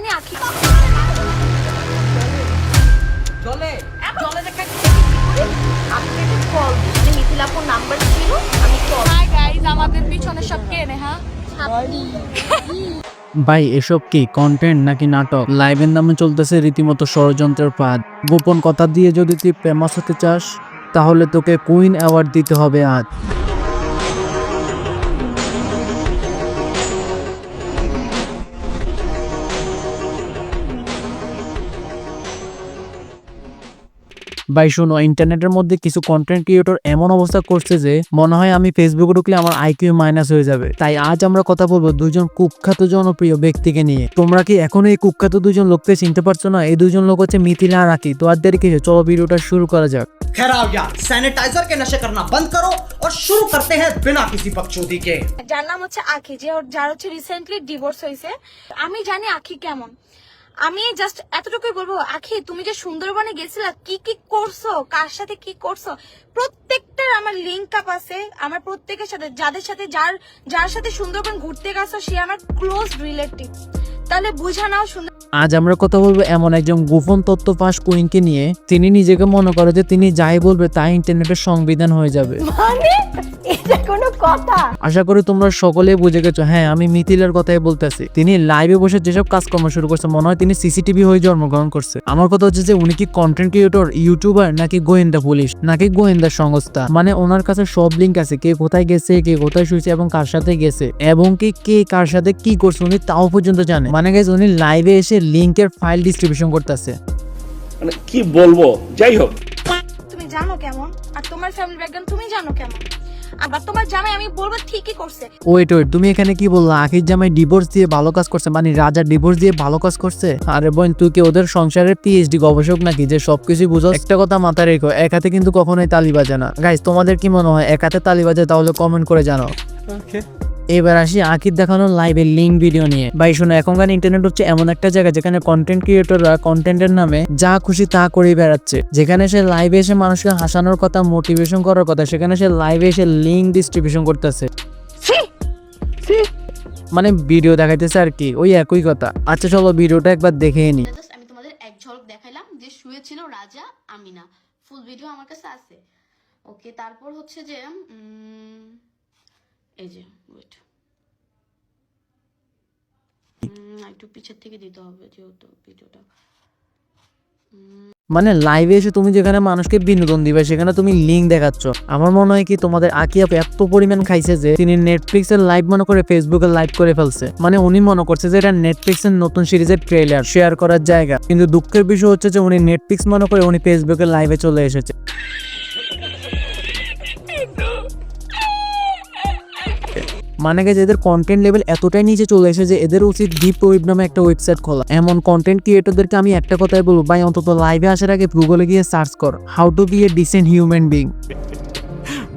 জানি আখি জলে জলে দেখে আপনাকে কল দিচ্ছি মিথিলাপুর নাম্বার ছিল আমি কল হাই গাইস আমাদের পিছনে সব কে নে হ্যাঁ? ভাই এসব কি কন্টেন্ট নাকি নাটক? লাইভের নামে চলতেছে রীতিমতো ষড়যন্ত্রের পাদ গোপন কথা দিয়ে যদি তুই ফেমাস হতে চাস তাহলে তোকে কুইন অ্যাওয়ার্ড দিতে হবে আজ। ভাই শোনো ইন্টারনেটের মধ্যে কিছু কন্টেন্ট ক্রিয়েটর এমন অবস্থা করছে যে মনে হয় আমি ফেসবুকে ঢুকলে আমার আইকিউ মাইনাস হয়ে যাবে তাই আজ আমরা কথা বলবো দুজন কুখ্যাত জনপ্রিয় ব্যক্তিকে নিয়ে তোমরা কি এখনো এই কুখ্যাত দুজন লোককে চিনতে পারছো না এই দুজন লোক হচ্ছে মিথিলা আর রাখি তো আর দেরি কিছু চলো ভিডিওটা শুরু করা যাক खैर आओ यार सैनिटाइजर के नशे करना बंद करो और शुरू करते हैं बिना किसी बकचोदी के যার নাম হচ্ছে আখি যে ওর- যার হচ্ছে রিসেন্টলি ডিভোর্স হয়েছে আমি জানি আখি কেমন আমি জাস্ট এতটুকুই বলব, আখি, তুমি যে সুন্দরবনে গেছিলা, কি কি করছ? কার সাথে কি করছ? প্রত্যেকটার আমার লিঙ্ক আপ আছে। আমার প্রত্যেকের সাথে, যাদের সাথে, যার যার সাথে সুন্দরবন ঘুরতে গেছো, সে আমার ক্লোজ রিলেটিভ তাহলে বুঝা নাও সুন্দর আজ আমরা কথা বলব এমন একজন গোপন তথ্য ফাঁস কুইনকে নিয়ে। তিনি নিজেকে মনে করে যে তিনি যাই বলবে তাই ইন্টারনেটের সংবিধান হয়ে যাবে। মানে? কোনো কথা? আশা করি তোমরা সকলে বুঝে গেছো। হ্যাঁ আমি মিথিলার কথাই বলতেছি। তিনি লাইভে বসে যেসব কাজকর্ম শুরু করছে মনে হয় তিনি সিসিটিভি হয়ে জন্মগ্রহণ করছে। আমার কথা হচ্ছে যে উনি কি কন্টেন্ট ক্রিয়েটর ইউটিউবার নাকি গোয়েন্দা পুলিশ নাকি গোয়েন্দা সংস্থা? মানে ওনার কাছে সব লিঙ্ক আছে কে কোথায় গেছে কে কোথায় শুয়েছে এবং কার সাথে গেছে এবং কি কে কার সাথে কি করছে উনি তাও পর্যন্ত জানে। মানে গেছে উনি লাইভে এসে লিঙ্কের ফাইল ডিস্ট্রিবিউশন করতেছে। মানে কি বলব? যাই হোক। তুমি জানো কেমন? আর তোমার ফ্যামিলি ব্যাকগ্রাউন্ড তুমি জানো কেমন? আবার তোমার জামাই আমি বলব ঠিকই করছে। ওয়েট ওয়েট তুমি এখানে কি বললা? আখির জামাই ডিভোর্স দিয়ে ভালো কাজ করছে? মানে রাজা ডিভোর্স দিয়ে ভালো কাজ করছে? আরে বোন তুই কি ওদের সংসারের পিএইচডি গবেষক নাকি? যে সবকিছু বুঝো একটা কথা মাথায় রেখো এক হাতে কিন্তু কখনোই তালি বাজে না। গাইজ তোমাদের কি মনে হয়? এক হাতে তালি বাজে তাহলে কমেন্ট করে জানো এবার আসি আখির দেখানো লাইভের লিঙ্ক ভিডিও নিয়ে। ভাই শোনো এখনকার ইন্টারনেট হচ্ছে এমন একটা জায়গা যেখানে কন্টেন্ট ক্রিয়েটররা কন্টেন্টের নামে যা খুশি তা করেই বেড়াচ্ছে। যেখানে সে লাইভে এসে মানুষকে হাসানোর কথা মোটিভেশন করার কথা সেখানে সে লাইভে এসে লিঙ্ক ডিস্ট্রিবিউশন করতেছে। মানে ভিডিও দেখাইতেছে আর কি ওই একই কথা। আচ্ছা চলো ভিডিওটা একবার দেখে নি। আমি তোমাদের এক ঝলক দেখাইলাম যে শুয়েছিল রাজা আমিনা। ফুল ভিডিও আমার কাছে আছে। ওকে তারপর হচ্ছে যে যে ওয়েট একটু পিছের থেকে দিতে হবে যেহেতু ভিডিওটা। মানে লাইভে এসে তুমি যেখানে মানুষকে বিনোদন দিবে, সেখানে তুমি লিঙ্ক দেখাচ্ছ। আমার মনে হয় কি, তোমাদের আকি আপু এত পরিমাণ খাইছে যে, তিনি নেটফ্লিক্স এর লাইভ মনে করে ফেসবুকে লাইভ করে ফেলছে। মানে উনি মনে করছে যে, এটা নেটফ্লিক্স এর নতুন সিরিজের ট্রেলার শেয়ার করার জায়গা। কিন্তু দুঃখের বিষয় হচ্ছে যে, উনি নেটফ্লিক্স মনে করে উনি ফেসবুকে লাইভে চলে এসেছে। মানে গেছে এদের কন্টেন্ট লেভেল এতটাই নিচে চলে এসেছে যে এদের উচিত ডিপ ওয়েব নামে একটা ওয়েবসাইট খোলা। এমন কন্টেন্ট ক্রিয়েটরদেরকে আমি একটা কথাই বলব ভাই অন্তত লাইভে আসার আগে গুগলে গিয়ে সার্চ কর how to be a decent human being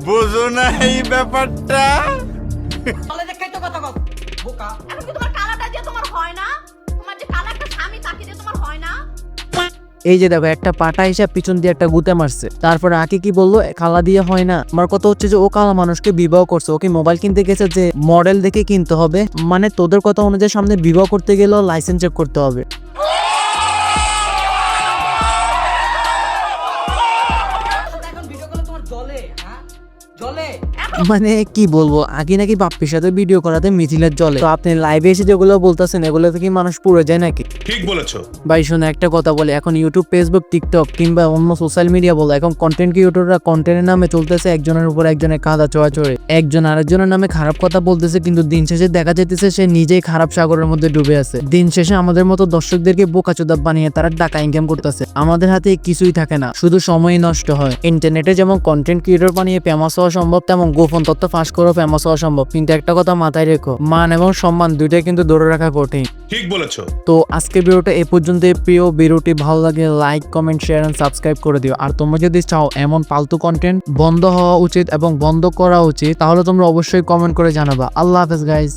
বুঝো না এই ব্যাপারটা। জলে দেখাই তো কথা এই যে দেখো, একটা পাটা হিসাব পিছন দিয়ে একটা গুতে মারছে। তারপর আকে কি বলল? খালা দিয়ে হয় না। আমার কথা হচ্ছে যে, ও কালা মানুষকে বিবাহ করছে। ওকে মোবাইল কিনতে গেছে যে মডেল দেখে কিনতে হবে। মানে তোদের কথা অনুযায়ী সামনে বিবাহ করতে গেলেও লাইসেন্স চেক করতে হবে। মানে কি বলব আগে নাকি বাপ্পির সাথে ভিডিও করাতে মিথিলের জলে। তো আপনি লাইভে এসে যেগুলো বলতেছেন এগুলো থেকে মানুষ পুড়ে যায় নাকি? ঠিক বলেছ। ভাই শোনো একটা কথা বলে। এখন ইউটিউব ফেসবুক টিকটক কিংবা অন্য সোশ্যাল মিডিয়া বলো এখন কন্টেন্ট ক্রিয়েটররা কন্টেন্টের নামে চলতেছে একজনের উপর একজনের কাদা চড়া চড়ে একজন আরেকজনের নামে খারাপ কথা বলতেছে কিন্তু দিন শেষে দেখা যেতেছে সে নিজেই খারাপ সাগরের মধ্যে ডুবে আছে। দিন শেষে আমাদের মতো দর্শকদেরকে বোকা বোকাচোদা বানিয়ে তারা টাকা ইনকাম করতেছে। আমাদের হাতে কিছুই থাকে না শুধু সময়ই নষ্ট হয়। ইন্টারনেটে যেমন কন্টেন্ট ক্রিয়েটর বানিয়ে ফেমাস হওয়া সম্ভব তেমন গোপন তথ্য ফাঁস করা ফেমাস হওয়া সম্ভব। কিন্তু একটা কথা মাথায় রেখো মান এবং সম্মান দুইটাই কিন্তু ধরে রাখা কঠিন। ঠিক বলেছ। তো আজকে ভিডিওটা এ পর্যন্ত প্রিয় ভিডিওটি ভালো লাগে like comment share and subscribe করে দিও। আর তোমরা যদি চাও এমন ফালতু কন্টেন্ট বন্ধ হওয়া উচিত এবং বন্ধ করা উচিত তাহলে তোমরা অবশ্যই কমেন্ট করে জানাবা। আল্লাহ হাফেজ গাইস